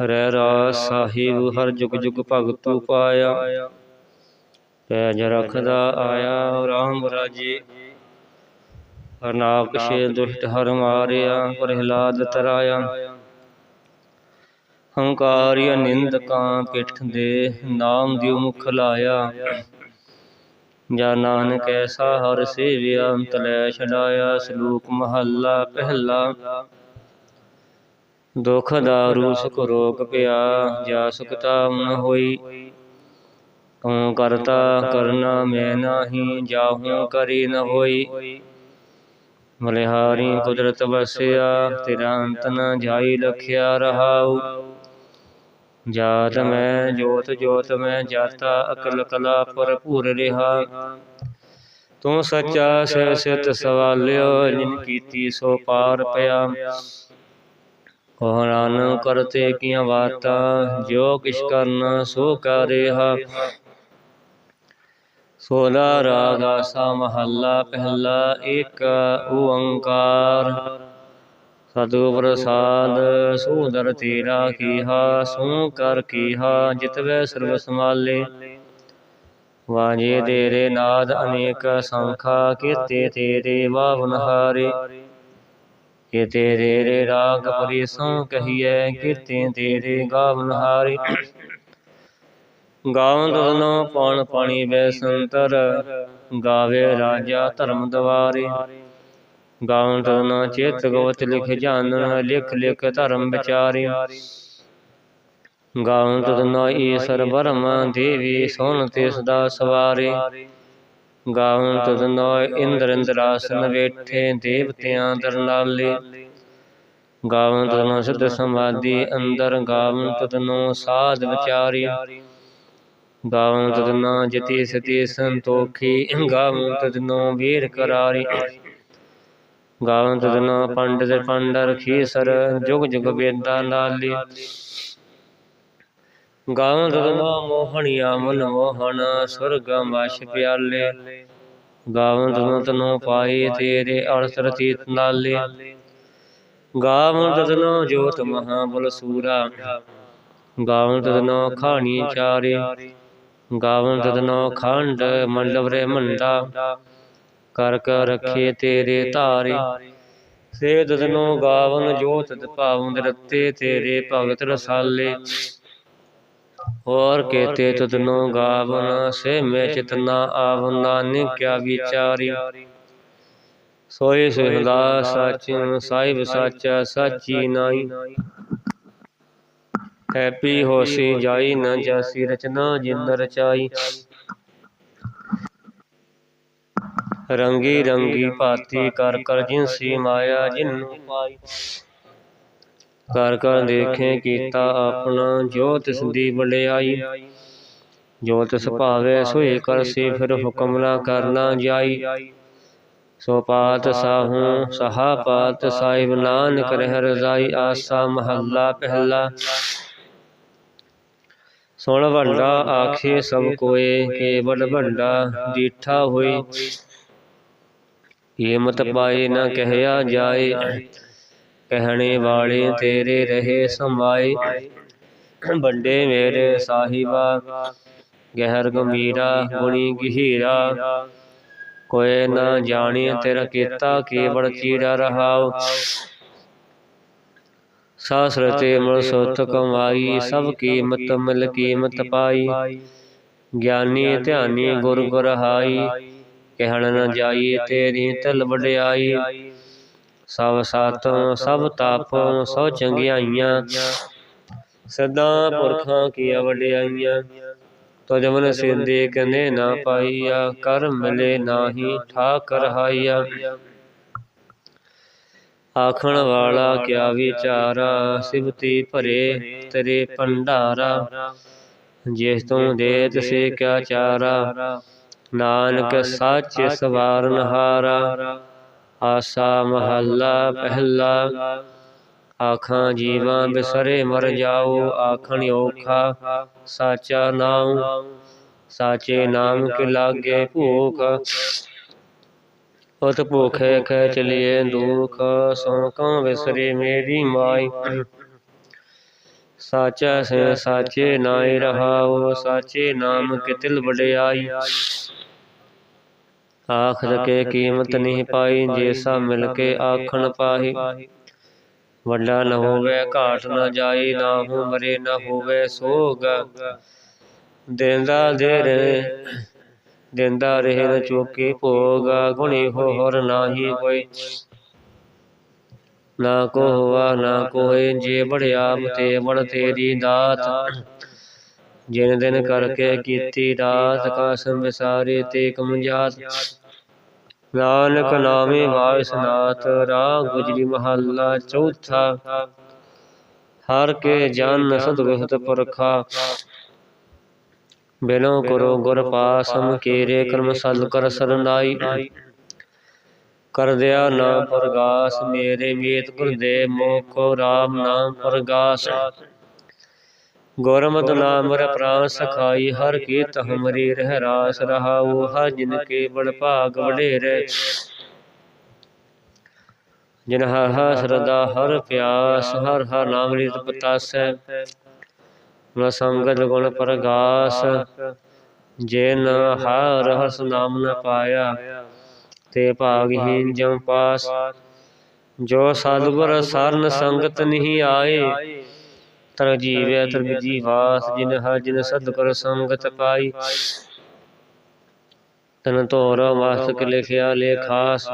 ਰਹਿ ਰਾਸ ਸਾਹਿਬ, ਹਰ ਜੁਗ ਜੁਗ ਭਗਤੂ ਪਾਇਆ। ਪੈਜ ਰਖਦਾ ਆਇਆ, ਰਾਮ ਰਾਜੇ। ਅਨਾਕਸ਼ੇ ਦੁਸ਼ਟ ਹਰ ਮਾਰਿਆ, ਪ੍ਰਹਿਲਾਦ ਤਰਾਇਆ। ਹੰਕਾਰਿਆ ਨਿੰਦਕਾਂ ਪਿੱਠ ਦੇ ਨਾਮ ਦਿਉ ਮੁਖ ਲਾਇਆ। ਜਾ ਨਾਨਕ ਐਸਾ ਹਰ ਸੇਵਿਆ ਤਲੈ ਛਡਾਇਆ, ਸਲੂਕ ਮਹੱਲਾ ਪਹਿਲਾ। ਦੁਖ ਦਾਰੂ ਸੁਖ ਰੋਗ ਪਿਆ ਜਾ ਸੁਖਤਾ ਨ ਹੋਈ। ਤੂੰ ਕਰਤਾ ਕਰਨਾ ਮੈਂ ਨਾਹੀ ਜਾਹੂ ਕਰੀ ਨ ਹੋਈ। ਮਲਿਹਾਰੀ ਕੁਦਰਤ ਵਸਿਆ ਤੇਰਾ ਅੰਤ ਨ ਜਾਈ ਲਖਿਆ ਰਹਾਉ। ਜਾਤ ਮੈਂ ਜੋਤ ਜੋਤ ਮੈਂ ਜਾਤਾ ਅਕਲ ਕਲਾ ਭਰਪੂਰ ਰਿਹਾ। ਤੂੰ ਸੱਚਾ ਸਹਿ ਸਿਤ ਸਵਾਲਿਓ ਜਿਨ ਕੀਤੀ ਸੋ ਪਾਰ ਪਿਆ। ਕੋਹਰਾਨ ਕਰਤੇ ਕੀਆਂ ਬਾਤਾਂ ਜੋ ਕਿਛ ਕਰਨਾ ਸੋ ਕਰਿਆ ਸੋਲਾ ਰਾਗ ਆਸਾ ਮਹੱਲਾ, ਪਹਿਲਾ ਏਕ ਓੰਕਾਰ। ਸਤਿਗੁਰ ਪ੍ਰਸਾਦ ਸੂਦਰ ਤੇਰਾ ਕੀਹਾ, ਸੂ ਕਰ ਕੀਹਾ, ਜਿਤਵੇ ਸਰਬ ਸਮਾਲੇ ਵਾਜੇ ਤੇਰੇ ਨਾਦ ਅਨੇਕ ਸੰਖਾ, ਕੀਤੇ ਤੇਰੇ ਵਾਵਨ ਹਾਰੇ। ਕੀਤੇ ਤੇਰੇ ਰਾਗ ਪਰਿਸੋਂ ਕਹੀਐ ਕੀਤੇ ਤੇਰੇ ਗਾਵਨ ਹਾਰੇ। ਗਾਵਨ ਤਨੋ ਪਣ ਪਾਣੀ ਬੈ ਸੰਤਰ, ਗਾਵੇ ਰਾਜਾ ਧਰਮ ਦਵਾਰੇ। ਗਾਵਨ ਤਨ ਚੇਤ ਗੋਤ ਲਿਖ ਜਾਣਨ, ਲਿਖ ਲਿਖ ਧਰਮ ਵਿਚਾਰੇ। ਗਾਵਨ ਤਨ ਈਸਰ ਬਰਮ ਦੇਵੀ ਸੋਨ ਤੇ ਸਦਾ ਸਵਾਰੇ। ਗਾਵਨ ਤਨ ਇੰਦਰ ਇੰਦਰਾਸਨ ਬੈਠੇ ਦੇਵਤਿਆਂ ਦਰਨਾਲੇ ਗਾਵਨ ਤਨ ਸਿੱਧ ਸਮਾਧੀ ਅੰਦਰ ਗਾਵਨ ਤਨ ਸਾਧ ਵਿਚਾਰੇ। ਗਾਵਨ ਤਨ ਜਤੀ ਸਤੀ ਸੰਤੋਖੀ। ਗਾਵਨ ਤਨ ਵੀਰ ਕਰਾਰੀ। ਗਾਵਨ ਤਦਨਾ ਪੰਡਿਤ ਪੰਡਰ ਖੀਸਰ ਜੁਗ ਜੁਗ ਵੇਦਾਂ ਨਾਲੀ ਗਾਵਨ ਤਦਨਾ ਮੋਹਣਿਆ ਮਨ ਮੋਹਣ ਸੁਰਗ ਵਸ਼ ਪਿਆਲੇ। ਗਾਵਨ ਤਦਨਾ ਤਨੋ ਪਾਈ ਤੇਰੇ ਅਰਸਰ ਤੀਤ ਨਾਲੇ। ਗਾਵਨ ਤਦਨਾ ਜੋਤ ਮਹਾ ਬਲ ਸੂਰਾ। ਗਾਵਨ ਤਦਨਾ ਖਾਣੀ ਚਾਰੇ। ਗਾਵਨ ਤਦਨਾ ਖੰਡ ਮੰਡਵ ਰੇ ਮੰਡਾ। ਕਰ ਕਰ ਰਖੇ ਤੇਰੇ ਧਾਰੇ। ਸੇ ਦਦਨੋ ਗਾਵਨ ਜੋਤ ਭਾਵਨ ਰਤੇ ਤੇਰੇ ਭਗਤ ਰਸਾਲੇ। ਹੋਰ ਕੇਤੇ ਤਦਨੋ ਗਾਵਨ ਸੇ ਮੈਂ ਚਿਤਨਾ ਆਵਨ ਨਾਨਕ ਕਿਆ ਵਿਚਾਰੀ। ਸੋਈ ਸਹਿਲਾ ਸਚ ਸਾਹਿਬ ਸਾਚਾ ਸਾਚੀ ਨਾਈ ਹੈਪੀ ਹੋਸੀ ਜਾਈ ਨ ਜਾਸੀ ਰਚਨਾ ਜਿੰਦ ਰਚਾਈ। ਰੰਗੀ ਰੰਗੀ ਭਾਤੀ ਕਰ ਕਰ ਜਿਨਸੀ ਮਾਇਆ ਜਿਨੂੰ ਪਾਈ। ਕਰ ਕਰ ਦੇਖੇ, ਕੀਤਾ ਆਪਣਾ ਜੋ ਤਿਸ ਦੀ ਵਡਿਆਈ। ਜੋ ਤਿਸ ਭਾਵੇ ਸੋਈ ਕਰਸੀ ਫਿਰ ਹੁਕਮ ਨਾ ਕਰਨਾ ਜਾਈ। ਸੋ ਪਾਤ ਸਾਹੂ, ਸਹਾ ਪਾਤ ਸਾਹਿਬ, ਨਾਨਕ ਰਹਿ ਰਜ਼ਾਈ ਆਸਾ ਮਹੱਲਾ ਪਹਿਲਾ। ਸੁਣ ਵੱਡਾ, ਆਖੇ ਸਭ ਕੋਏ, ਕੇਵਲ ਵੱਡਾ, ਦੀਠਾ ਹੋਈ। ਹਿੰਮਤ ਪਾਏ ਨਾ ਕਹਿਆ ਜਾਏ। ਕਹਿਣੇ ਵਾਲੇ ਤੇਰੇ ਰਹੇ ਸੰਵਾਏ ਵੱਡੇ ਮੇਰੇ ਸਾਹਿਬਾ, ਗਹਿਰ ਗੰਭੀਰਾ, ਗੁਣੀ ਗਹੀਰਾ। ਕੋਏ ਨਾ ਜਾਣੇ ਤੇਰਾ ਕੀਤਾ ਕੇਵਲ ਚੀਰਾ ਰਹਾਉ। ਸਾਸਰ ਤੇ ਸੁਤ ਕਮਾਈ, ਸਭ ਕੀਮਤ ਮਿਲ ਕੀਮਤ ਪਾਈ। ਗਿਆਨੀ ਧਿਆਨੀ ਗੁਰ ਗੁਰ ਕਹਿਣ ਨਾ ਜਾਈ ਤੇਰੀ ਤਲ ਵਡਿਆਈ। ਸਭ ਸਤ ਸਭ ਤਾਪ, ਸੋ ਚੰਗਿਆਈਆਂ ਸਦਾ ਪੁਰਖਾਂ ਕੀ ਵਡਿਆਈਆਂ ਤੁਜ ਸਿੰਦੇ ਕਨੇ ਨਾ ਪਾਈਆ, ਕਰ ਮਿਲੇ ਨਾਹੀ ਠਾਕ ਰਹਾਈਆ ਆਖਣ ਵਾਲਾ ਕਿਆ ਵਿਚਾਰਾ, ਸਿਵਤੀ ਭਰੇ ਤੇਰੇ ਭੰਡਾਰਾ। ਜਿਸ ਤੂੰ ਦੇ ਤਸੇ ਕਿਆ ਚਾਰਾ, ਨਾਨਕ ਸੱਚ ਸਵਾਰਨ ਹਾਰਾ। ਆਸਾ ਮਹੱਲਾ ਪਹਿਲਾ। ਆਖਾਂ ਜੀਵਾਂ ਬਿਸਰੇ ਮਰ ਜਾਓ, ਆਖਣ ਔਖਾ ਸਾਚਾ ਨਾਮ ਸਾਚੇ ਨਾਮ ਕੇ ਲਾਗੇ ਭੂਖ। ਉਤ ਭੁਖੇ ਖੈ ਚਲਿਏ ਦੁਖ ਸੋ ਕਉ ਵਿਸਰੇ ਮੇਰੀ ਮਾਈ। ਸਾਚਾ ਸੇ ਸਾਚੇ ਨਾਇ ਰਹਾਉ ਸਾਚੇ ਨਾਮ ਕਿਤਿਲ ਵਡਿਆਈ। ਆਖਰ ਕੇ ਕੀਮਤ ਨਹੀਂ ਪਾਈ ਜੇਸਾ ਮਿਲ ਕੇ ਆਖਣ ਪਾਹੀ। ਵੱਡਾ ਨ ਹੋਵੇ ਘਾਟ ਨ ਜਾਈ ਨਾ ਹੋ ਮਰੇ ਨ ਹੋਵੇ ਸੋਗ। ਦੇਂਦਾ ਦੇ ਰਹੇ ਦੇਂਦਾ ਰਹੇ ਨ ਚੁੱਕੇ ਭੋਗ। ਗੁਣੀ ਹਰ ਨਾਹੀ ਕੋਈ। ਨਾ ਕੋ ਹੋਆ ਨਾ ਕੋਏ ਜੇ ਬੜਿਆ ਤੇ ਬੜ ਤੇਰੀ ਦਾਤ। ਜਿਨ ਦਿਨ ਕਰਕੇ ਕੀਤੀ ਰਾਤ ਕਾਸਮ ਵਿਸਾਰੇ ਤੇ ਕਮਜਾਤ ਨਾਨਕ ਨਾਮੇ ਵਾਇਸਨਾਥ ਰਾਗ ਗੁਜਰੀ ਮਹੱਲਾ ਚੌਥਾ। ਹਰ ਕੇ ਜਨ ਸਤਗੁਰਤ ਪਰਖਾ। ਬਿਨੋ ਕਰੋ ਗੁਰ ਪਾਸਮ ਕੀਰੇ ਕਰਮ ਸਲ ਕਰ ਸਰਨਾਈ ਕਰਦਿਆ ਨਾ ਪ੍ਰਗਾਸ ਮੇਰੇ ਮੀਤ ਗੁਰਦੇਵ ਮੋਖੋ RAM ਨਾਮ ਪ੍ਰਗਾਸ। ਗੁਰਮਤਿ ਨਾਮ ਰ ਪ੍ਰਾਨ ਸਖਾਈ ਹਰ ਕੀਤ ਹਮਰੀ ਰਹਿ ਰਾਸ ਰਹਾਉ ਹ ਜਿਨ ਕੇ ਬੜ ਭਾਗ ਵਡੇਰੇ। ਜਿਨ ਹਰ ਹਰ ਸਰਦਾ ਹਰ ਪਿਆਸ ਹਰ ਹਰ ਨਾਮ ਰਿਤ ਪਤਾਸੈ। ਨ ਸੰਗਤ ਗੁਣ ਪ੍ਰਗਾਸ। ਜਿਨ ਹਰ ਹਰਸ ਨਾਮ ਨ ਪਾਇਆ ਤੇ ਭਾਗਹੀਨ ਜਮ ਪਾਸ। ਜੋ ਸਤਿਗੁਰ ਸਰਨ ਸੰਗਤ ਨਹੀਂ ਆਏ। ਤਰ ਜੀਵੈ ਤਰ ਜੀਵਾਸ ਜਿਨ ਹਰ ਜਿਨ ਸਤਿਗੁਰ ਸੰਗਤ ਪਾਈ। ਤਨ ਤੋਰ ਵਾਸਕ ਲਿਖਿਆ ਲੇਖਾਸ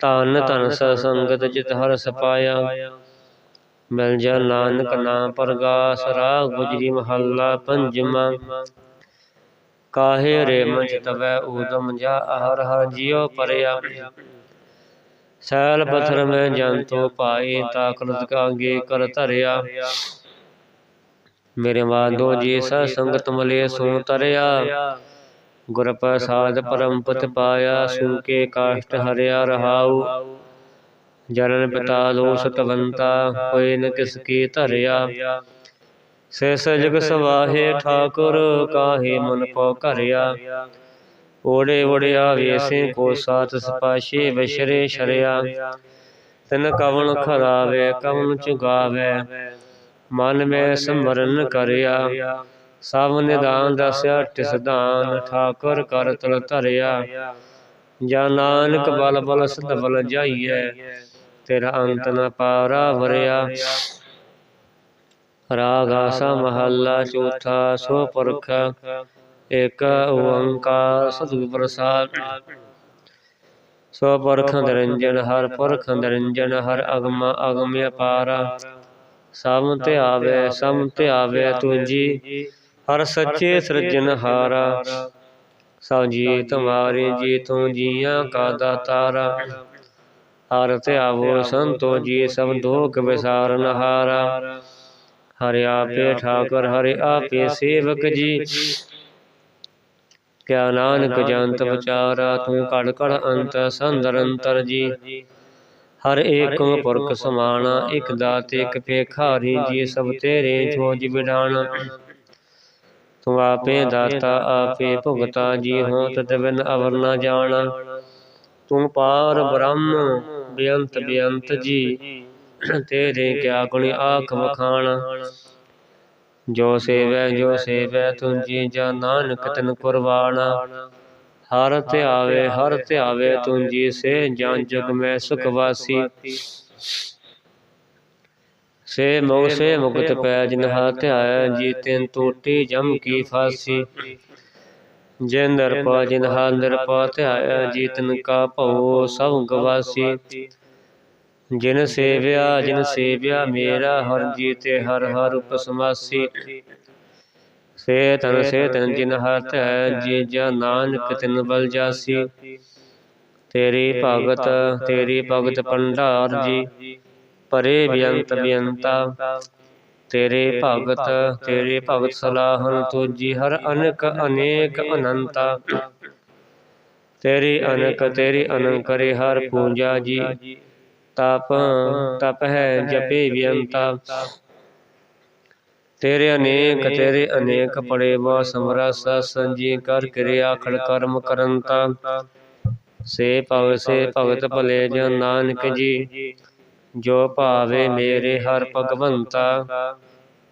ਧਨ ਸ ਸੰਗਤ ਜਿਤ ਹਰ ਸਪਾਇਆ। ਮਿਲ ਜਾ ਨਾਨਕ ਨਾਮ ਪ੍ਰਗਾਸ ਰਾਗ ਗੁਜਰੀ ਮਹੱਲਾ ਪੰਜਵਾਂ ਕਾਹੇ ਰੇ ਮੰਚ ਤਵੈ ਊਦਮ ਜਾ ਹਰ ਹਰ ਜਿਉ ਪਰਿਆ। ਸੈਲ ਪਥਰ ਮੈਂ ਜੰਤੋ ਪਾਈ ਤਾਕਲਤ ਕਾਂਗੇ ਕਰ ਧਰਿਆ। ਮੇਰੇ ਵਾਦੋ ਜੀ ਸਾ ਸੰਗਤ ਮਲੇ ਸੋ ਤਰਿਆ। ਗੁਰ ਪ੍ਰਸਾਦ ਪਰਮ ਪਤ ਪਾਇਆ ਸੁਕੇ ਕਾਸ਼ਟ ਹਰਿਆ ਰਹਾਉ। ਜਨਨ ਪਿਤਾ ਲੋ ਸਤਵੰਤਾ ਕੋਈ ਨ ਕਿਸ ਕੀ ਧਰਿਆ। ਸੇ ਸਜਗ ਸਵਾਹੇ ਠਾਕੁਰ ਕਾਹੇ ਮਨ ਪਉ ਘਰਿਆ। ਓੜੇ ਓੜਿਆ ਵੇਸੇ ਕੋ ਸਾਤ ਸਪਾਸ਼ੇ ਵਿਸ਼ਰੇ ਸ਼ਰਿਆ ਤਨ ਕਵਣ ਖਰਾਵੇ ਕਵਣ ਚੁਗਾਵੇ। ਮਨ ਮੈਂ ਸਮਰਨ ਕਰਿਆ। ਸਭ ਨਿਦਾਨ ਦਸਿਆ ਟਿਸ ਦਾਨ ਠਾਕੁਰ ਕਰ ਤਲ ਧਰਿਆ। ਜਾਂ ਨਾਨਕ ਬਲ ਬਲ ਸਦ ਬਲ ਜਾਈਐ। ਤੇਰਾ ਅੰਤ ਨ ਪਾਰਾ ਵਰਿਆ। ਰਾਗ ਆਸਾ ਮਹੱਲਾ ਚੌਥਾ ਸੋ ਪੁਰਖ। ਏਕ ਓੰਕਾਰ ਸਤਿਗੁਰ ਪ੍ਰਸਾਦ। ਸੋ ਪੁਰਖ ਨਿਰੰਜਨ ਹਰ ਪੁਰਖ ਨਿਰੰਜਨ ਹਰ ਅਗਮ ਅਗਮ ਅਪਾਰਾ ਸਮ ਤੇ ਆਵੇ, ਸਭ ਤੇ ਤੁਜੀ ਹਰ ਸੱਚੇ ਸਿਰਜਨ ਹਾਰਾ। ਸਭ ਜੀ ਤੁਮਾਰੇ ਜੀ, ਤੂੰ ਜੀਆਂ ਕਾ ਦਾਤਾਰਾ। ਹਰ ਤੇ ਸੰਤੋ ਜੀ, ਸਭ ਦੋਖ ਵਿਸਾਰਨ ਹਾਰਾ। ਹਰਿ ਆਪੇ ਠਾਕੁਰ, ਹਰਿ ਆਪੇ ਸੇਵਕ ਜੀ। ਕਿਆ ਨਾਨਕ ਜੰਤ ਵਿਚਾਰਾ, ਤੂੰ ਕੜ ਕੜ ਅੰਤ ਸੰਦਰ ਅੰਤਰ ਜੀ। ਹਰ ਏਕੰ ਪੁਰਖ ਸਮਾਣਾ ਇਕ ਦਾਤ ਇਕ ਭੇਖਾਰੀ ਜੀ ਸਭ ਤੇਰੇ ਛੋਜ ਵਿਡਾਣ ਤੂੰ ਆਪੇ ਦਾਤਾ ਆਪੇ ਭੁਗਤਾ ਜੀ ਹੋ ਤਤ ਬਿਨ ਅਵਰ ਨਾ ਜਾਣਾ। ਤੂੰ ਪਾਰ ਬ੍ਰਹਮ ਬੇਅੰਤ ਬੇਅੰਤ ਜੀ। ਤੇਰੇ ਕਿਆ ਗੁਣ ਆਖ ਵਖਾਣ। ਜੋ ਸੇਵੈ ਜੋ ਸੇਵੈ ਤੁੰਜੀ ਜਾ ਨਾਨਕ ਤਨ ਕੁਰਬਾਨਾ ਹਰ ਧਿਆਵੇ ਹਰ ਧਿਆਵੇ ਤੁੰਜੀ ਸੇ ਜਾਂ ਜਗ ਮੈਂ ਸੁਖ ਵਾਸੀ। ਸੇ ਮੁਗ ਸੇ ਮੁਕਤ ਪੈ ਜਿਨ ਹਾ ਧਿਆਇਆ ਜੀ ਤਿਨ ਟੋਟੀ ਜਮ ਕੀ ਫਾਸੀ। ਜਿਨ ਨਰਪਾ ਜਿਨ ਹਾ ਨਿਰਪਾ ਧਿਆਇਆ ਜੀ ਤਨ ਕਾ ਭਉ ਸਭ ਗਵਾਸੀ ਜਿਨ ਸੇਵਿਆ ਜਿਨ ਸੇਵਿਆ ਮੇਰਾ ਹਰ ਜੀਤੇ ਹਰ ਹਰ ਉਪਸਮਾਸੀ। ਸੇ ਤਨ ਸੇ ਤਨ ਜਿਨ ਹਰ ਹੈ ਜੀ ਜਾ ਨਾਨਕ ਤਿਨ ਬਲ ਜਾਸੀ। ਤੇਰੀ ਭਗਤ ਤੇਰੀ ਭਗਤ ਪੰਡਾਰ ਜੀ। ਪਰੇ ਬਿਅੰਤ ਬਿਅੰਤਾ ਤੇਰੇ ਭਗਤ ਤੇਰੇ ਭਗਤ ਸਲਾਹਨ ਤੁਜੀ ਹਰ ਅਨਕ ਅਨੇਕ ਅਨੰਤਾ। ਤੇਰੀ ਅਨਕ ਤੇਰੀ ਅਨੰਕ ਕਰੇ ਹਰ ਪੂਜਾ ਜੀ। ਤਪ ਤਪ ਹੈ ਜਪੇ ਬਿਅੰਤਾ ਤੇਰੇ ਅਨੇਕ ਤੇਰੇ ਅਨੇਕ ਪੜੇ ਵਾ ਸਮਰਸ ਸੰਜੀ ਕਰ ਕਿਰਿਆ ਖੜ ਕਰਮ ਕਰੰਤਾ ਸੇ ਭਗ ਸੇ ਭਗਤ ਭਲੇ ਜਨ ਨਾਨਕ ਜੀ। ਜੋ। ਭਾਵੇ ਮੇਰੇ ਹਰ ਭਗਵੰਤਾ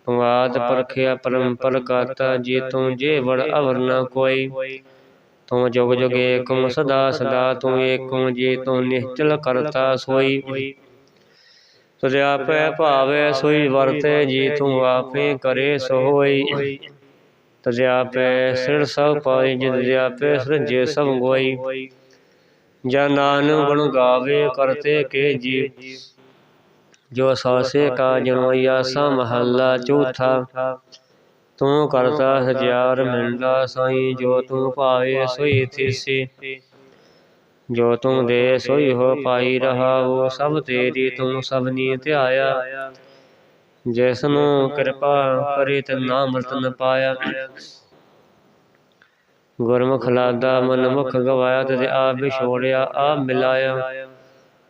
ਆਦ ਪਰਖਿਆ ਪਰੰਪਰ ਕਰਤਾ ਜੀ ਤੂੰ ਜੇ ਵੜ ਅਵਰ ਨ ਕੋਈ। ਤੂੰ ਜੁਗ ਜੁਗ ਏਕਮ ਸਦਾ ਸਦਾ ਤੂੰ ਏਕਮ ਜੀ ਤੂੰ ਨਿਹਚਲ ਕਰਤਾ ਸੋਈ। ਤੁਝ ਪੈ ਭਾਵੇ ਸੋਈ ਵਰਤੇ ਜੀ ਤੂੰ ਆਪੇ ਕਰੇ ਸੋ ਹੋਈ ਤੁਝ ਆਪੇ ਸਿਰ ਸਭ ਪਾਈ, ਜਿਤ ਆਪੇ ਸ੍ਰਿਜੇ ਸਭ ਗੋਈ। ਜਾਂ ਨਾਨਕ ਗੁਣ ਗਾਵੇ, ਕਰਤੇ ਕੇ ਜੀ ਜੋ ਸਾਸੇ ਕਾ ਜਨਮਈਆ ਸਾ ਮਹੱਲਾ ਚੌਥਾ। ਤੂੰ ਕਰਤਾ ਸਜਿਆਰ ਮਿਲਦਾ ਸਾਈ, ਜੋ ਤੂੰ ਭਾਵੇ ਸੋਈ ਥੀਸੀ। ਜੋ ਤੂੰ ਦੇ ਸੋਈ ਹੋ ਪਾਈ ਰਹਾ ਉਹ ਸਭ ਤੇਰੀ ਤੂੰ ਸਭਨੀ ਧਿਆਇਆ। ਜਿਸ ਨੂੰ ਕਿਰਪਾ ਕਰੇ ਤੇ ਨਾਮ ਰਤਨ ਪਾਇਆ। ਗੁਰਮੁਖ ਲਾਦਾ ਮਨ ਮੁਖ ਗਵਾਇਆ, ਤੇ ਆਪ ਵਿਛੋੜਿਆ, ਆਪ ਮਿਲਾਇਆ।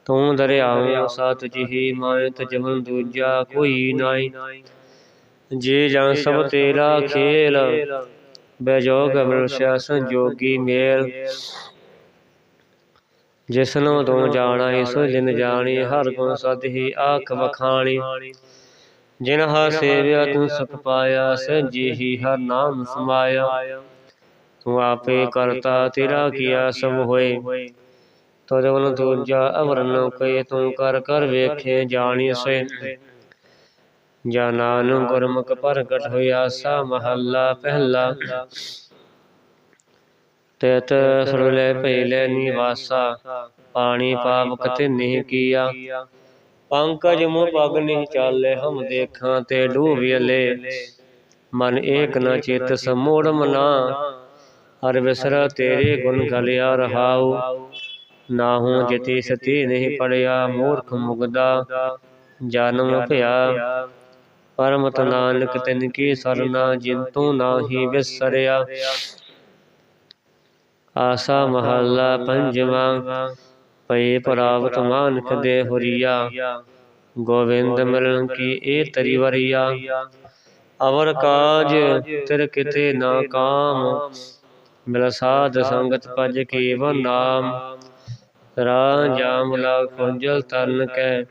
ਤੂੰ ਦਰਿਆਉ ਸਤ ਜਿਹੀ ਮਾਇ ਤਜਮਨ ਦੂਜਾ ਕੋਈ ਨਾਈ ਜੇ ਜਨ ਸਭ ਤੇਰਾ ਖੇਲ ਬੈਜੋਗ ਅਮਰਸ਼ਾ ਸੰਜੋਗੀ ਮੇਲ। ਜਿਸਨੂੰ ਤੂੰ ਜਾਣਾ ਸੋ ਜਿਨ ਜਾਣੀ ਹਰ ਗੁਣ ਸਦ ਹੀ ਆਖ ਵਖਾਣੀ। ਜਿਨ ਹਾ ਸੇਵਿਆ ਤੂੰ ਸੁਖ ਪਾਇਆ ਸਜੀ ਹੀ ਹਰ ਨਾਮ ਸਮਾਇਆ। ਤੂੰ ਆਪੇ ਕਰਤਾ ਤੇਰਾ ਕੀਆ ਸਭ ਹੋਏ। ਤੋ ਜਵਨ ਦੂਜਾ ਅਵਰਨ ਕਏ ਤੂੰ ਕਰ ਕਰ ਵੇਖੇ ਜਾਣੀ ਸੋਏ ਜਾਂ ਨਾਨਕ ਗੁਰਮੁਖ ਪ੍ਰਗਟ ਹੋਇਆ ਸਾ ਮਹੱਲਾ ਪਹਿਲਾ। ਤੇਤ ਸੁਰਲੇ ਭੈਲੇ ਨਿਵਾਸਾ ਪਾਣੀ ਪਾਪ ਕਤੇ ਨਹੀਂ ਕੀਆ। ਪੰਕਜ ਮੁ ਪਗ ਨਹੀਂ ਚਾਲੇ ਹਮ ਦੇਖਾਂ ਤੇ ਡੂਬਿਲੇ ਮਨ ਏਕ ਨ ਚਿਤ ਸਮੂੜ ਮਨਾ। ਹਰ ਵਿਸਰ ਤੇਰੇ ਗੁਣ ਗਲਿਆ ਰਹਾਉ। ਨਾਹੂ ਜਤੀ ਸਤੀ ਨਹੀਂ ਪੜਿਆ ਮੂਰਖ ਮੁਗਦਾ। ਜਨਮ ਭਇਆ। ਪਰਮਤ ਨਾਨਕ ਤਿਨ ਕੀ ਸਰਨਾ ਜਿਨ ਤੂੰ ਨਾਹੀ ਵਿਸਰਿਆ। ਆਸਾ ਮਹੱਲਾ ਪੰਜਵਾਂ ਪਏ ਪ੍ਰਾਪਤ ਮਾਨਕ ਦੇ ਹੁਰੀਆ। ਗੋਵਿੰਦ ਮਿਲਨ ਕੀ ਏ ਤਰੀ ਵਰੀਆ ਅਵਰ ਕਾਜ ਤਿਰ ਕਿਤੇ ਨਾ ਕਾਮ। ਮਿਲ ਸਾਧ ਸੰਗਤ ਭਜ ਕੇਵ ਨਾਮ। ਰਾ ਜਾਮ ਲਾ ਖੁੰਜਲ ਤਰਨ ਕੈ।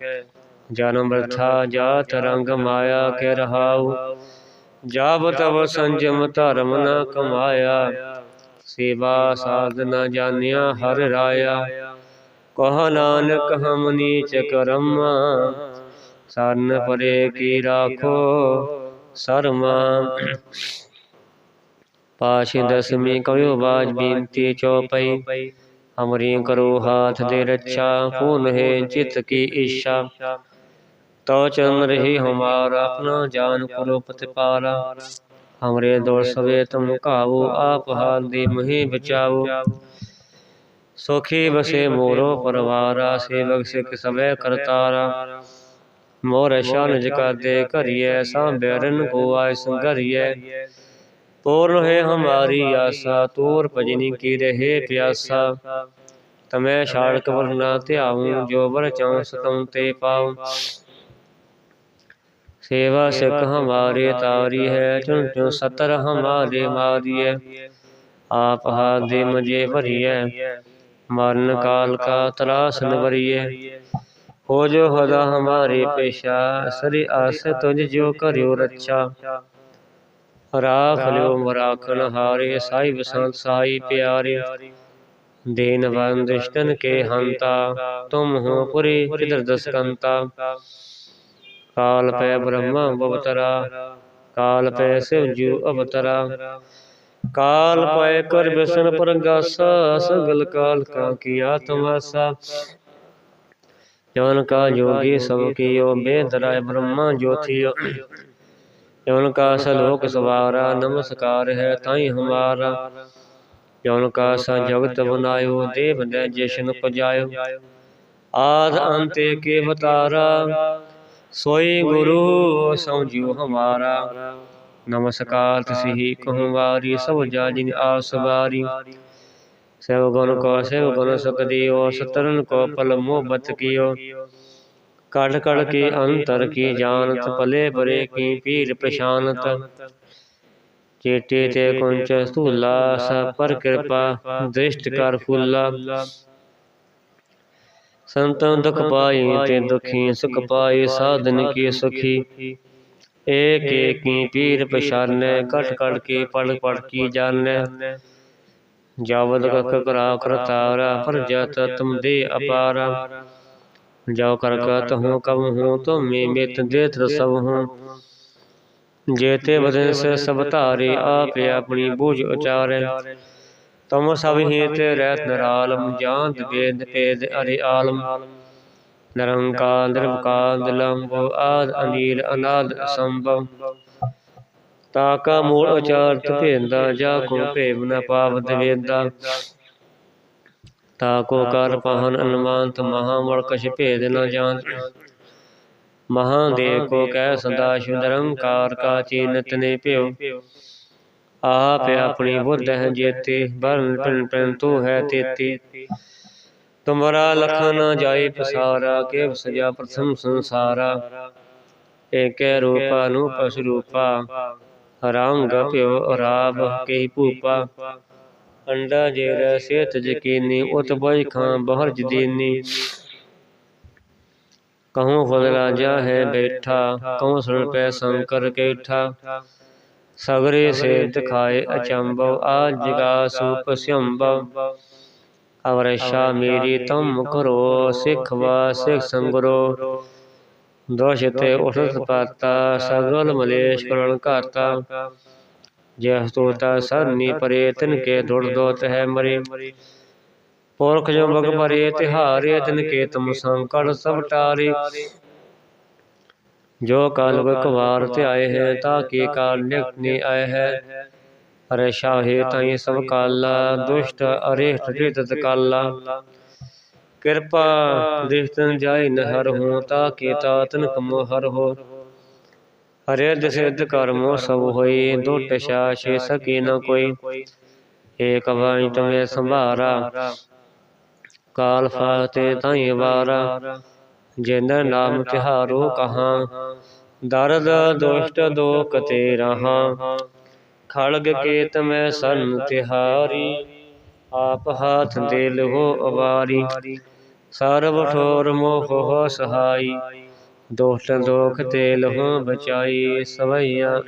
ਜਨਮ ਰਥਾ ਜਾਤ ਰੰਗ ਮਾਇਆ ਕੇ ਰਹਾਉ। ਜਾਬ ਤਵ ਸੰਜਮ ਧਰਮ ਨ ਕਮਾਇਆ। ਸੇਵਾ ਸਾਧਨਾ ਜਾਣਿਆ ਹਰ ਰਾਇਆ। ਕਹ ਨਾਨਕ ਹਮ ਨੀਚ ਕਰਮ, ਸਰਨ ਪਰੇ ਕੀ ਰਾਖੋ ਸਰਮਾ। ਪਾਸ਼ੀ ਦਸਮੀ ਕਵਿਓ ਬਾਜ ਬੀਨਤੀ ਚੌਪਈ, ਹਮਰੀ ਕਰੋ ਹਾਥ ਦੇ ਰੱਛਾ ਪੂਨ ਹੈ ਚਿਤ ਕੀ ਇੱਛਾ ਤੋ ਚਰਨ ਰਹੀ ਹਮਾਰਾ, ਆਪਣਾ ਜਾਨ ਕਰੋ ਪਤਿਪਾਰਾ ਹਮਰੇ ਦੋਰ ਸਵੇ ਤੁਮ ਕਾਵੋ ਆਪ ਹਾਲ ਦੀ ਮਹੀ ਬਚਾਓ ਸੁਖੀ ਬਸੇ ਮੋਰੋ ਪਰਵਾਰਾ ਸੇਵਕ ਸਿਖ ਸਵੇ ਕਰਤਾਰਾ ਮੋਰ ਸ਼ਾਨ ਕਾ ਦੇ ਕਰੀਏ ਸਾਂਭਰਨ ਕੋ ਆਇ ਸੰਗਰੀਏ पूर्ण है हमारी आशा तोर भजनी की रहे प्यासा तमै छाड़क वरना त्याऊं जो बर चाऊं सतम ते पाऊं सेवा सिख हमारे तारी है चुन चुन सतर हमारे मारिय आप हादे मजे भरिय मरण काल का त्रास न भरिय हो जो हदा हमारे पेशा सरी आस तुझ जो करियो रक्षा राख लियो मराखन हारे साहिब संत साई प्यारे देन वन दुष्टन के हंता तुम हो पुरे किधर दसकंता ਕਾਲ ਪੈ ਬ੍ਰਹਮਾ ਅਵਤਰਾ ਕਾਲ ਪੈ ਸਿਵ ਜੂ ਅਵਤਰਾ। ਕਾਲ ਪੈ ਕਰ ਵਿਸ਼ਨ ਪਰੰਗਾਸਾ ਸਗਲ ਕਾਲ ਕਾ ਕੀ ਆਤਮਾਸਾ। ਜਨ ਕਾ ਜੋਗੀ ਸਭ ਕੀਓ ਬੇਦ ਰਾਇ ਬ੍ਰਹਮਾ ਜੋਥਿਓ ਜਨ ਕਾ ਸਲੋਕ ਸਵਾਰਾ ਨਮਸਕਾਰ ਹੈ ਤਾਈ ਹਮਾਰਾ। ਜਨ ਕਾ ਸਾ ਜਗਤ ਬਨਾਇਓ ਦੇਵ ਨੇ ਜਿਸ਼ਨ ਪਜਾਇਓ ਆਦ ਅੰਤੇ ਕੇ ਬਤਾਰਾ ਸੋਈ ਗੁਰੂ ਸਮਝਿਓ ਹਮਾਰਾ। ਨਮਸਕਾਰ ਤਸਹੀ ਕਹੁ ਵਾਰੀ ਸਭ ਜਾਜਿਨ ਆਸ ਵਾਰੀ। ਸਭ ਗੁਣ ਕੋ ਸਭ ਗੁਣ ਸੁਖ ਦਿਓ ਸਤਰਨ ਕੋ ਪਲ ਮੋਹਬਤ ਕੀਓ। ਕੜ ਕੜ ਕੇ ਅੰਤਰ ਕੀ ਜਾਣਤ ਭਲੇ ਬਰੇ ਕੀ ਪੀਰ ਪ੍ਰਸ਼ਾਨਤ ਚੇਤੇ ਤੇ ਕੁੰਚ ਸਤੂਲਾ ਸਭ ਪਰ ਕਿਰਪਾ ਦ੍ਰਿਸ਼ਟ ਕਰ ਫੁੱਲਾ। ਸੰਤਨ ਦੁਖ ਪਾਈ ਤੇ ਦੁਖੀ ਸੁਖ ਪਾਈ, ਸਾਧਨ ਕੀ ਸੁਖੀ। ਏਕ ਏਕੀ ਪੀਰ ਪਛਾਨੈ, ਕਟ ਕਟ ਕੀ ਪੜ ਪੜ ਕੀ ਜਾਣੈ। ਜਾਵਦ ਕਖ ਕਰਾ ਕਰਤਾਰਾ ਪਰਜਤ ਤੁਮ ਦੇ ਅਪਾਰਾ। ਜੋ ਕਰ ਕਤ ਹੂੰ, ਕਬ ਹੂੰ ਤੁਮੇ ਮਿਤ ਦੇਤ ਸਭ ਹੂੰ। ਜੇਤੇ ਬਦਨ ਸੇ ਸਭ ਧਾਰੇ, ਆਪੇ ਆਪਣੀ ਬੂਝ ਉਚਾਰੈ। ਤਮ ਸਭ ਹੀ ਤੇ ਰਹਿਤ ਨਰਾਲਮ ਜਾਂਤ ਵੇਦ ਭੇਦ ਅਰੇ ਆਲਮ। ਨਿਰੰਕਾਰ ਨਿਰਵਕਾਰ ਨਿਲੰਭ ਆਦ ਅਨੀਲ ਅਨਾਦ ਅਸੰਭਵ ਤਾਕਾ ਮੂਲ ਉਚਾਰਤ ਭੇਂਦਾ ਜਾ ਕੋ ਭੇਵ ਨ ਪਾਵਤ ਵੇਦਾ ਤਾਕੋ ਕਰ ਪਹਨ ਅਨੁਮਾਨਤ ਮਹਾ ਵਲ ਕਛ ਭੇਦ ਨ ਜਾਣ ਮਹਾਦੇਵ ਕੋ ਕਹਿ ਸਦਾ ਸ਼ੁ ਨਿਰੰਕਾਰ ਕਾ ਚੀਨਤ ਨੇ ਭਿਓ ਆਪ ਆਪਣੀ ਬੁੱਧ ਹੈ ਜੇਤੇ ਬਰਨ ਪਿੰ ਪਿੰ ਤੂ ਹੈ ਤੇਤੀ। ਤੁਮਰਾ ਲਖਨ ਨ ਜਾਏ ਪਸਾਰਾ ਕੇ ਸਜਾ ਪ੍ਰਥਮ ਸੰਸਾਰਾ। ਏਕੈ ਰੂਪਾ ਅਨੂਪ ਸਰੂਪਾ ਰੰਗ ਭਿਓ ਰਾਬ ਕੇ ਭੂਪਾ। ਅੰਡਾ ਜੇਰ ਸੇਤ ਜਕੀਨੀ ਉਤ ਬਈ ਖਾਂ ਬਹਰ ਜਦੀਨੀ। ਕਹੂੰ ਫਲ ਰਾਜਾ ਹੈ ਬੈਠਾ ਕਹੂੰ ਸੁਣ ਪੈ ਸੰਕਰ ਕੇਠਾ। ਸਗਰੇ ਸੇ ਦਿਖਾਏ ਅਚੰਭਵ ਆ ਜਗਾ ਸੂਪ ਸੰਭਵ। ਅਵਰਸ਼ਾ ਮੇਰੀ ਤੁਮ ਕਰੋ ਸਿੱਖ ਵਾ ਸਿੱਖ ਸੰਗਰੋ। ਦੋਸ਼ ਤੇ ਉਠਤ ਪਾਤਾ ਸਗਲ ਮਲੇਸ਼ ਕਰਣ ਘਾਤਾ ਜੈ ਸਤੋਤਾ ਸਰਨੀ ਪਰੇ ਤਿਨ ਕੇ ਦੁੜ ਦੋਤ ਹੈ ਮਰੇ। ਪੁਰਖ ਜੋ ਬਗ ਪਰੇ ਤਿਹਾਰੇ ਤਿਨ ਕੇ ਤੁਮ ਸੰਕਟ ਸਭ ਟਾਰੇ। ਜੋ ਕਾਲ ਬਕਵਾਰ ਧਿਆਏ ਹੈ ਤਾ ਕੀ ਕਾਲ ਨਿਕਟ ਨੀ ਆਏ ਹੈ? ਅਰੇ ਸ਼ਾਹੇ ਤਾਈ ਸਭ ਕਾਲਾ ਦੁਸ਼ਟ ਅਰੇਸ਼ਟ ਰਿਤਤ ਕਾਲਾ। ਕਿਰਪਾ ਦਿਸ਼ਤਨ ਜਾਈ ਨਹਰ ਹੋ ਤਾ ਕੀ ਤਾਤਨ ਕਮੋ ਹਰ ਹੋ। ਹਰੇ ਦਸਿਧ ਕਰਮੋ ਸਭ ਹੋਈ ਦੁਟ ਛੇ ਸਕੀ ਨ ਕੋਈ। ਏਕ ਵਾਈ ਤਮੇ ਸੰਭਾਰਾ। ਕਾਲ ਫਾਤੇ ਤਾਈ ਵਾਰਾ। ਜਿਨ ਨਾਮ ਤਿਹਾਰੋ ਕਹਾ, ਦਰਦ ਦੁਸ਼ਟ ਦੋਖ ਤੇ ਰਹਾ ਖੜਗ ਕੇਤ ਮੈਂ ਸਨ ਤਿਹਾਰੀ, ਆਪ ਹਾਥ ਦੇ ਲਹੋ ਅਵਾਰੀ। ਸਰਬ ਠੋਰ ਮੋਹ ਹੋ ਸਹਾਈ ਦੋਖ ਦੋਖ ਤੇ ਲਹੋ ਬਚਾਈ ਸਵਈਆ।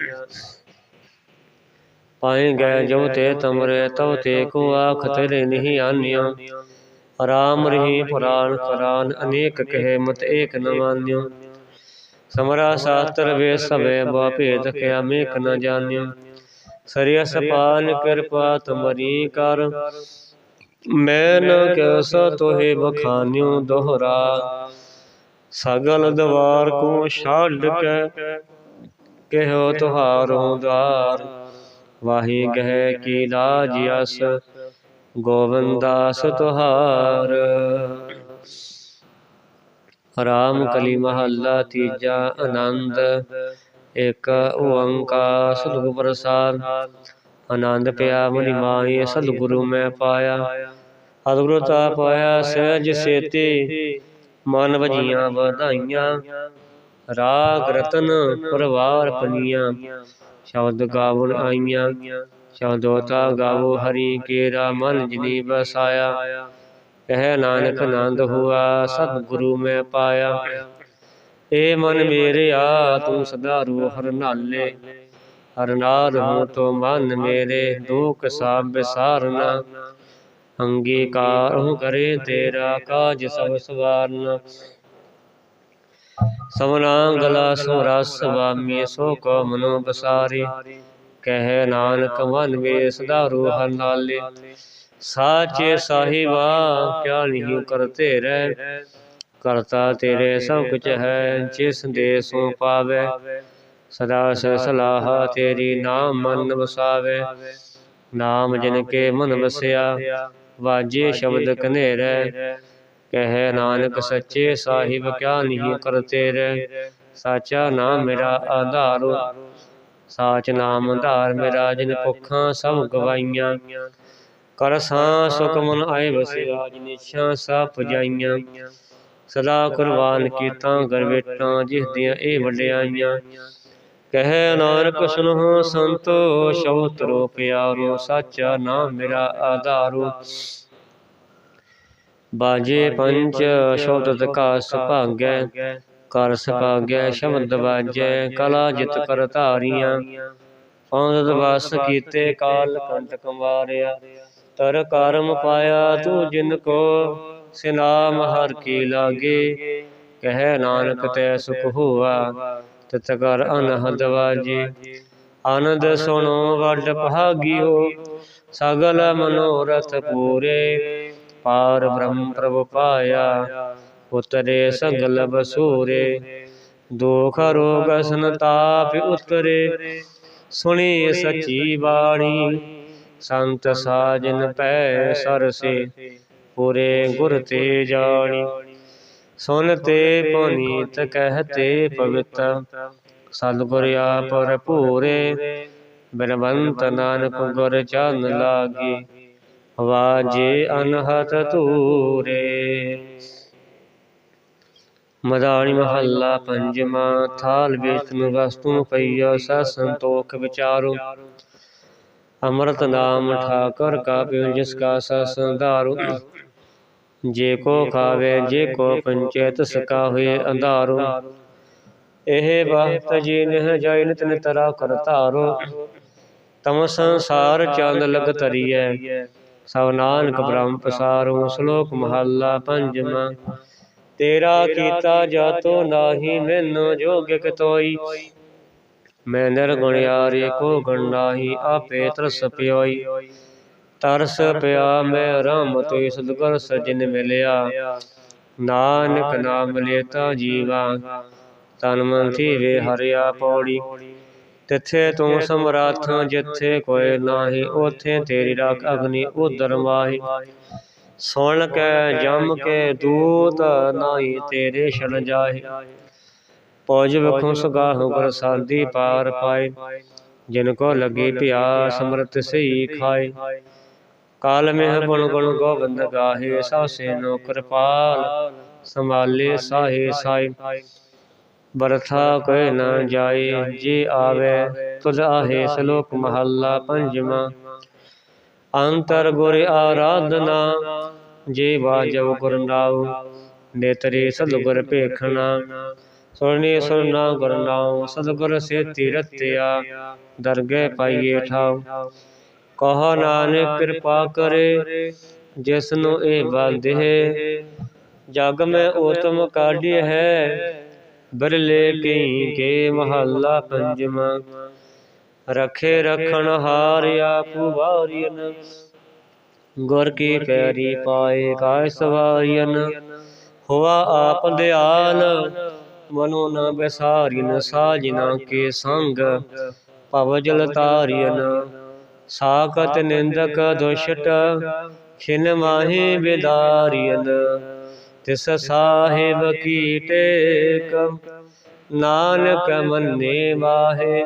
ਪਾਏ ਗਏ ਜੋ ਤੇ ਤਮਰੇ ਤਉ ਤੇ ਕੋ ਆਖ ਤੇਰੇ ਨਹੀਂ ਆਨਿਓ ਰਾਮ ਰਹੀ ਪੁਰਾਨ ਕਰਾਨ ਅਨੇਕ ਕਹੇ ਮਤ ਏਕ ਨ ਮਾਨਿਓ। ਸਮਰਾ ਸ਼ਾਸਤਰ ਵੇ ਸਵੇ ਬਾ ਭੇਦ ਕਿਆ ਮੇਕ ਨ ਜਾਣਿਓ। ਸਰੀਆ ਸਪਾਲ ਕਿਰਪਾ ਤੁਮਰੀ ਕਰ। ਮੈਂ ਨ ਕੈਸ ਤੋਹਿ ਬਖਾਨਿਓ ਦੋਹਰਾ। ਸਗਲ ਦਵਾਰ ਕੋ ਛੱਡ ਕੇ ਕਹਿਓ ਤੁਹਾਰੋ ਦਵਾਰ ਵਾਹੀ ਗਹਿ ਕੀ ਲਾਜ ਅਸ। ਗੋਵਿੰਦਾਸ ਤੁਹਾਰ। ਰਾਮ ਕਲੀ ਮਹੱਲਾ ਤੀਜਾ ਆਨੰਦ। ਇਕ ਓੰਕਾਰ ਸਤਿਗੁਰ ਪ੍ਰਸਾਦ। ਆਨੰਦ ਪਿਆ ਮਨਿ ਮਾਏ ਸਤਿਗੁਰੂ ਮੈਂ ਪਾਇਆ। ਸਤਿਗੁਰੂ ਤਾ ਪਾਇਆ, ਸਹਿਜ ਸੇਤੀ। ਮਨ ਵਜੀਆਂ ਵਧਾਈਆਂ। ਰਾਗ ਰਤਨ ਪਰਵਾਰ ਪਨੀਆਂ। ਸ਼ਬਦ ਗਾਵਣ ਆਈਆਂ। ਸ਼ਬਦੋਤਾ ਗਾਵੋ ਹਰੀ ਕੇਰਾ ਮਨ ਜਿਨੀ ਬਸਾਇਆ ਕਹਿ ਨਾਨਕ ਆਨੰਦ ਹੁਆ, ਸਤਿਗੁਰੂ ਮੈਂ ਪਾਇਆ। ਏ ਮਨ ਮੇਰੇ ਆ, ਤੂੰ ਸਦਾ ਰੂ ਹਰ ਨਾਲੇ। ਹਰ ਨਾਦ ਹੋ ਤੋ ਮਨ ਮੇਰੇ, ਦੁਖ ਸਭ ਵਿਸਾਰਨਾ ਅੰਗੀਕਾਰ ਹੂੰ ਕਰੇ ਤੇਰਾ ਕਾਜ ਸਭ ਸਵਾਰਨ। ਸਵਨਾ ਗਲਾ ਸੋ ਰਸ ਸੁਆਮੀ ਸੋ ਕੋ ਮਨੋ ਬਸਾਰੇ। ਕਹਿ ਨਾਨਕ ਮਨ ਮੇ ਸਦਾ ਰੂ ਹਰ ਨਾਲੇ। ਸਾਚੇ ਸਾਹਿਬਾ, ਕਿਆ ਨਹੀਂ ਕਰਤੇ ਰਹਿ ਕਰਤਾ ਤੇਰੇ ਸਭ ਕੁਝ ਹੈ, ਜਿਸ ਦੇ ਸੋ ਪਾਵੇ। ਸਦਾ ਸਲਾਹ ਤੇਰੀ ਨਾਮ ਮਨ ਵਸਾਵੇ। ਨਾਮ ਜਿਨ ਕੇ ਮਨ ਵਸਿਆ, ਵਾਜੇ ਸ਼ਬਦ ਕਨੇਰੇ ਕਹਿ ਨਾਨਕ, ਸੱਚੇ ਸਾਹਿਬ, ਕਿਆ ਨਹੀਂ ਕਰਤੇ ਰਹਿ ਸਾਚਾ ਨਾਮ ਮੇਰਾ ਆਧਾਰ ਸਾਚ ਨਾਮ ਆਧਾਰ ਮੇਰਾ ਜਿਨ ਭੁੱਖਾਂ ਸਭ ਗਵਾਈਆਂ। ਕਰ ਸਾਂ ਸੁਖ ਆਏ ਵਸਿਆ, ਜਿਨ ਇੱਛਾ ਸਭ ਪੁਜਾਈਆਂ। ਸਦਾ ਕੁਰਬਾਨ ਕੀਤਾ ਗਰਵੇਟਾਂ ਜਿਸ ਦੀਆਂ ਇਹ ਵਡਿਆਈਆਂ ਕਹਿ ਨਾਨਕ ਸੁਨਹੁ, ਸੰਤੋ ਸ਼ਬਦ ਪਿਆਰੋ, ਸਾਚਾ ਨਾਮ ਮੇਰਾ ਆਧਾਰੋ। ਬਾਜੇ ਪੰਚ ਸ਼ਬਦ ਕਾ ਸੁਭਾਗੈ ਕਰ ਸਕਾਗੈ ਸ਼ਬਦ ਵਾਜੈ ਕਲਾ ਜਿਤ ਕਰ ਧਾਰੀਆਂ। ਪੌਂਦ ਵਸ ਕੀਤੇ, ਕਾਲ ਕੰਟਕ ਮਾਰਿਆ ਤਰ ਕਰਮ ਪਾਇਆ ਤੂੰ ਜਿਨ ਕੋ, ਸਿਨਾਮ ਹਰ ਕੀ ਲਾਗੇ। ਕਹਿ ਨਾਨਕ ਤੈ ਸੁਖ ਹੋਆ ਤਿਤ ਕਰ ਅਨਹਦ ਵਾਜੇ ਆਨੰਦ ਸੁਣੋ, ਵੱਡ ਭਾਗਿਓ, ਸਗਲ ਮਨੋਰਥ ਪੂਰੇ। ਪਾਰ ਬ੍ਰਹਮ ਪ੍ਰਭ ਪਾਇਆ ਉਤਰੇ ਸਗਲ ਬਸੂਰੇ, ਦੁਖ ਰੋਗ ਸੰਤਾਪ ਉਤਰੇ, ਸੁਣੀ ਸਚੀ ਬਾਣੀ, ਸੰਤ ਸਾਜਨ ਪੈ ਸਰਸੇ, ਪੂਰੇ ਗੁਰ ਤੇ ਜਾਣੀ। ਸੁਨ ਤੇ ਪੁਨੀਤ ਕਹਤੇ ਪਵਿੱਤ, ਸਤਿਗੁਰ ਆਪਰ ਭੂਰੇ ਬਿਨਵੰਤ ਨਾਨਕ ਗੁਰ ਚਰਨ ਲਾਗੇ, ਵਾਜੇ ਅਨਹਤ ਤੂਰੇ ਮਦਾਨੀ ਮਹੱਲਾ ਪੰਜਵਾਂ, ਥਾਲ ਵੇਚਨ ਵਸਤੂ ਪਈਆ ਸਾ ਸੰਤੋਖ ਵਿਚਾਰੋ। ਅੰਮ੍ਰਿਤ ਨਾਮ ਠਾਕਰ ਕਾ ਪਿਉ ਜਿਸ ਕਾ ਸਾ ਸੰਧਾਰੋ ਜੇ ਕੋ ਖਾਵੇ, ਜੇ ਕੋ ਪੰਚੇਤ ਸਕਾ ਹੋਏ ਅੰਧਾਰੋ। ਇਹ ਬਖਤ ਜੀ ਨਹ ਜਾਇ ਨਿਤ ਨਿਤਰਾ ਕਰ ਧਾਰੋ। ਤਮ ਸੰਸਾਰ ਚੰਦ ਲਗ ਤਰੀਐ ਸਭ ਨਾਨਕ ਬ੍ਰਹਮ ਪਸਾਰੋ। ਸ਼ਲੋਕ ਮਹੱਲਾ ਪੰਜਵਾਂ। ਤੇਰਾ ਕੀਤਾ ਜਾਤੋ ਨਾਹੀ ਮੈਨੂੰ ਜੋਗ ਕਿਤੋਈ ਮੈਂ ਨਿਰਗੁਣਿਆਰੇ ਕੋ ਗਣ ਨਾਹੀ ਆਪੇ ਤਰਸ ਪਿਓਈ। ਤਰਸ ਪਿਆ ਮੈਂ ਰਾਮ ਤੇ ਸਤਿਗੁਰ ਸਜਣ ਮਿਲਿਆ। ਨਾਨਕ ਨਾਮ ਲੇਤਾ ਜੀਵਾ। ਤਨ ਮਨ ਧੀਰੇ ਹਰਿਆ ਪੌੜੀ। ਤਿੱਥੇ ਤੂੰ ਸਮਰੱਥ ਜਿੱਥੇ ਕੋਈ ਨਾਹੀ ਉਥੇ ਤੇਰੀ ਰਾਖ ਅਗਨੀ ਉਦਰ ਮਾਹੀ ਸੁਣ ਕੇ ਜਮ ਕੇ ਦੂਤ ਨਾਹੀ ਤੇਰੇ ਛਣ ਜਾਹੇ। ਪੌਜ ਵਖੋਂ ਸੁਗਾਹੁ ਪ੍ਰਸਾਦੀ ਪਾਰ ਪਾਏ। ਜਿਨ ਕੋ ਲਗੀ ਪਿਆਸ ਅੰਮ੍ਰਿਤ ਸਹੀ ਖਾਏ। ਕਾਲ ਮਹਿ ਗੁਣ ਗੁਣ ਗੋਬਿੰਦ ਗਾਹੇ। ਸਭ ਸੇ ਨੋ ਕਿਰਪਾਲ। ਸੰਭਾਲੇ ਸਾਹੇ ਸਾਈ ਬਰਥਾ ਕੋਈ ਨਾ ਜਾਏ। ਜੇ ਆਵੇ ਤੁਧ ਆਹੇ ਸ਼ਲੋਕ ਮਹੱਲਾ ਪੰਜਵਾਂ। ਅੰਤਰ ਗੁਰ ਆਰਾਧਨਾ ਜੇ ਵਾਜਵ ਗੁਰ ਨਾਉ, ਨੇਤਰੇ ਸਤਿਗੁਰ ਭੇਖਣਾ, ਸੁਰਨੀ ਸੁਰਨਾ ਗੁਰ ਨਾਉ, ਸਤਿਗੁਰ ਸੇਤੀ ਰਤਿਆ, ਦਰਗਹਿ ਪਾਈਏ ਠਾਉ। ਕਹਾ ਨਾਨਕ ਕਿਰਪਾ ਕਰੇ ਜਿਸ ਨੂੰ ਇਹ ਬੰਦੇ ਜਗ ਮੈਂ ਓਤਮ ਕਾਢਿ ਹੈ, ਬਰਲੇ ਕਈ ਕੇ ਮਹੱਲਾ ਪੰਜਵਾਂ। ਰਖੇ ਰਖਣ ਹਾਰਿਆ ਪੁਵਾਰੀਨ ਗੁਰ ਕੀ ਪੈਰੀ ਪਾਏ ਕਾਇ ਸਵਾਰੀਨ ਹੋਆ ਆਪ ਦਿਆਲ ਮਨੋ ਨ ਬਿਸਾਰੀਨ, ਸਾਜਨਾ ਕੇ ਸੰਗ, ਭਵ ਜਲ ਤਾਰੀਨ ਸਾਖਤ ਨਿੰਦਕ ਦੁਸ਼ਟ, ਖਿਨ ਮਾਹੀ ਬਿਦਾਰੀਨ ਤਿਸ ਸਾਹਿਬ ਕੀ ਟੇਕ, ਨਾਨਕ ਮੰਨੇ ਮਾਹੇ